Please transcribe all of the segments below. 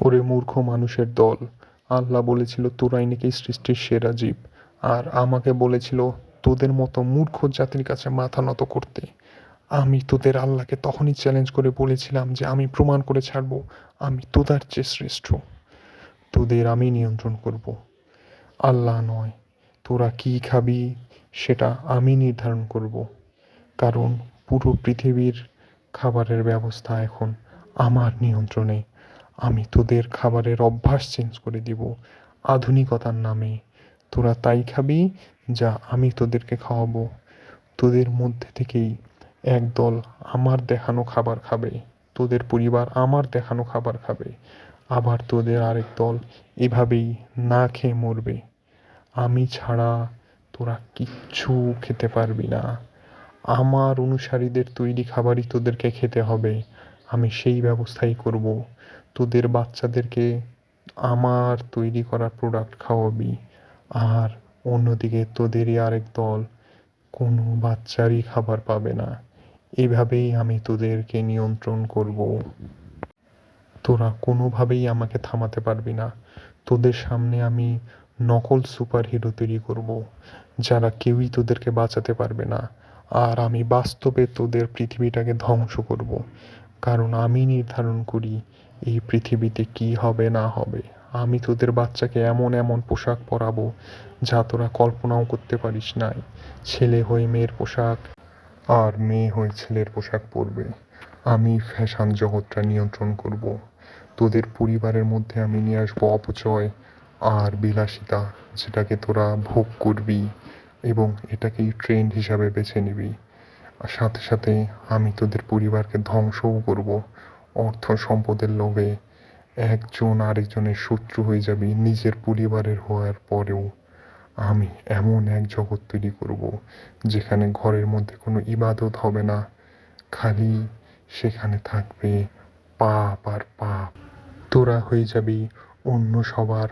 ওরে মূর্খ মানুষের দল। আল্লাহ বলেছিল তোরাই নাকি সৃষ্টির সেরা জীব। আর আমাকে বলেছিল, তোদের মতো মূর্খ জাতির কাছে মাথা নত করতে। আমি তোদের আল্লাহকে তখনই চ্যালেঞ্জ করে বলেছিলাম যে আমি প্রমাণ করে ছাড়বো। আমি তোদের চেয়ে শ্রেষ্ঠ। তোদের আমি নিয়ন্ত্রণ করব। আল্লাহ নয়, তোরা কি খাবি সেটা আমি নির্ধারণ করব। কারণ পুরো পৃথিবীর খাবারের ব্যবস্থা এখন আমার নিয়ন্ত্রণে। আমি তোদের খাবারের অভ্যাস চেঞ্জ করে দিব আধুনিকতার নামে। তোরা তাই খাবি যা আমি তোদেরকে খাওয়াবো। তোদের মধ্যে থেকেই একদল আমার দেখানো খাবার খাবে। তোদের পরিবার আমার দেখানো খাবার খাবে। আবার তোদের আরেক দল এভাবেই না খেয়ে মরবে। আমি ছাড়া তোরা কিচ্ছু খেতে পারবি না। আমার অনুসারীদের তৈরি খাবারই তোদেরকে খেতে হবে। আমি সেই ব্যবস্থাই করব। তোদের বাচ্চাদেরকে আমার তৈরি করা প্রোডাক্ট খাওয়াবি। আর অন্যদিকে তোদেরই আরেক দল কোনো বাচ্চারই খাবার পাবে না। এভাবেই আমি তোদেরকে নিয়ন্ত্রণ করব। তোরা কোনোভাবেই আমাকে থামাতে পারবি না। তোদের সামনে আমি নকল সুপার হিরো তৈরি করব, যারা কেউই তোদেরকে বাঁচাতে পারবে না। আর আমি বাস্তবে তোদের পৃথিবীটাকে ধ্বংস করব। কারণ আমি নির্ধারণ করি এই পৃথিবীতে কি হবে, না হবে? আমি তোদের বাচ্চাকে এমন এমন পোশাক পরাবো যা তোরা কল্পনাও করতে পারিস নাই। ছেলে হয়ে মেয়ের পোশাক আর মেয়ে হয়ে ছেলের পোশাক পরবে। আমি ফ্যাশন জগৎটা নিয়ন্ত্রণ করব। তোদের পরিবারের মধ্যে আমি নিয়ে আসব অপচয় আর বিলাসিতা, যেটাকে তোরা ভোগ করবি এবং এটাকেই ট্রেন্ড হিসাবে বেছে নিবি। সাথে সাথে আমি তোদের পরিবারকে ধ্বংসও করব। অর্থ সম্পদের লোভে একজন আরেকজনের শত্রু হয়ে যাবি নিজের পরিবারের হওয়ার পরেও। আমি এমন এক জগৎ তৈরি করব যেখানে ঘরের মধ্যে কোনো ইবাদত হবে না, খালি সেখানে থাকবে পাপ আর পাপ। তোরা হয়ে যাবি অন্য সবার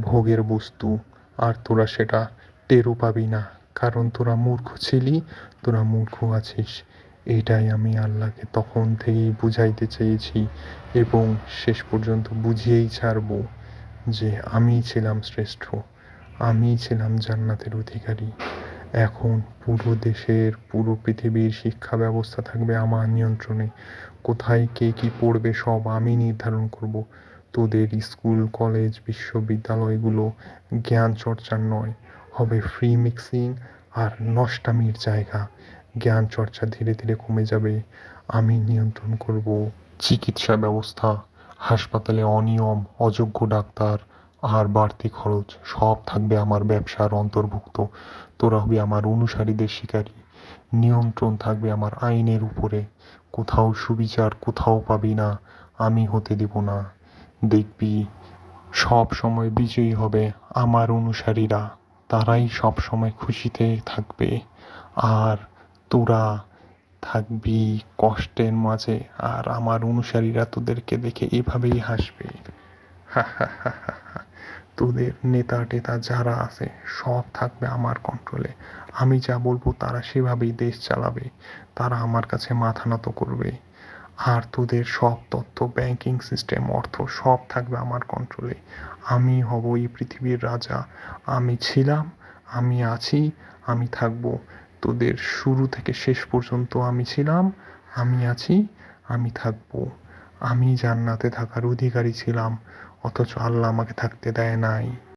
ভোগের বস্তু, আর তোরা সেটা টেরও পাবি না, কারণ তোরা মূর্খ ছিলি, তোরা মূর্খ আছিস। এটাই আমি আল্লাহকে তখন থেকেই বুঝাইতে চেয়েছি এবং শেষ পর্যন্ত বুঝিয়েই ছাড়বো যে আমি ছিলাম শ্রেষ্ঠ আমি ছিলাম জান্নাতের অধিকারী। এখন পুরো দেশের, পুরো পৃথিবীর শিক্ষা ব্যবস্থা থাকবে আমার নিয়ন্ত্রণে। কোথায় কে কি পড়বে সব আমি নির্ধারণ করব। তোদের স্কুল, কলেজ, বিশ্ববিদ্যালয়গুলো জ্ঞান চর্চার নয়, হবে ফ্রি মিক্সিং আর নষ্টামির জায়গা। জ্ঞান চর্চা ধীরে ধীরে কমে যাবে। আমি নিয়ন্ত্রণ করব। চিকিৎসা ব্যবস্থা, হাসপাতালে অনিয়ম, অযোগ্য ডাক্তার, আর বাড়তি খরচ, সব থাকবে আমার ব্যবসার অন্তর্ভুক্ত। তোরা হবি আমার অনুসারীদের শিকারী। নিয়ন্ত্রণ থাকবে আমার আইনের উপরে। কোথাও সুবিচার, কোথাও পাবি না। আমি হতে দেব না। দেখবি, সব সময় বিজয়ী হবে আমার অনুসারীরা। তারাই সব সময় খুশিতে থাকবে। আর তোরা থাকবি কষ্টের মাঝে, আর আমার অনুসারীরা তোদেরকে দেখে এভাবেই হাসবে। তোদের নেতা টেতা যারা আছে, সব থাকবে আমার কন্ট্রোলে আমি যা বলব তারা সেভাবেই দেশ চালাবে। তারা আমার কাছে মাথা নত করবে। আর তোদের সব তথ্য ব্যাংকিং সিস্টেম অর্থ সব থাকবে আমার কন্ট্রোলে আমি হব এই পৃথিবীর রাজা। আমি ছিলাম, আমি আছি, আমি থাকব। তোদের শুরু থেকে শেষ পর্যন্ত আমি ছিলাম, আমি আছি, আমি থাকব। আমি জান্নাতে থাকার অধিকারী ছিলাম, অথচ আল্লাহ আমাকে থাকতে দেয় নাই।